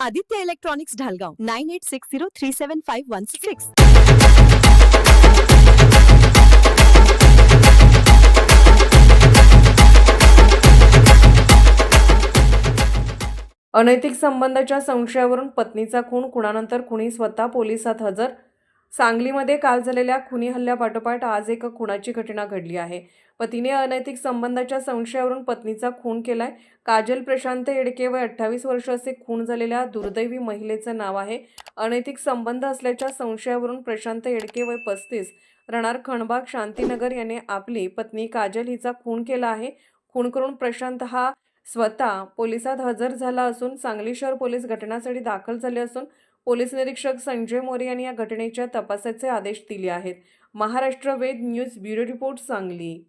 Aditya electronics Dhalgaon nine eight six zero three seven five one six. अनैतिक संबंधाच्या संशयावरून पत्नीचा खून खुणानंतर कुणी स्वतः पोलिसात हजर सांगलीमध्ये काल झालेल्या खुनी हल्ल्यापाठोपाठ आज एक खुनाची घटना घडली आहे. पतीने अनैतिक संबंधाच्या संशयावरून पत्नीचा खून केलाय. काजल प्रशांत येडके वय अठ्ठावीस वर्ष असे खून झालेल्या दुर्दैवी महिलेचं नाव आहे. अनैतिक संबंध असल्याच्या संशयावरून प्रशांत येडके वय पस्तीस राहणार खणबाग शांतीनगर याने आपली पत्नी काजल हिचा खून केला आहे. खून करून प्रशांत हा स्वतः पोलिसात हजर झाला असून सांगली शहर पोलीस घटनास्थळी दाखल झाले असून पोलीस निरीक्षक संजय मोरे यांनी या घटनेच्या तपासाचे आदेश दिले आहेत. Maharashtra Ved news bureau report Sangli.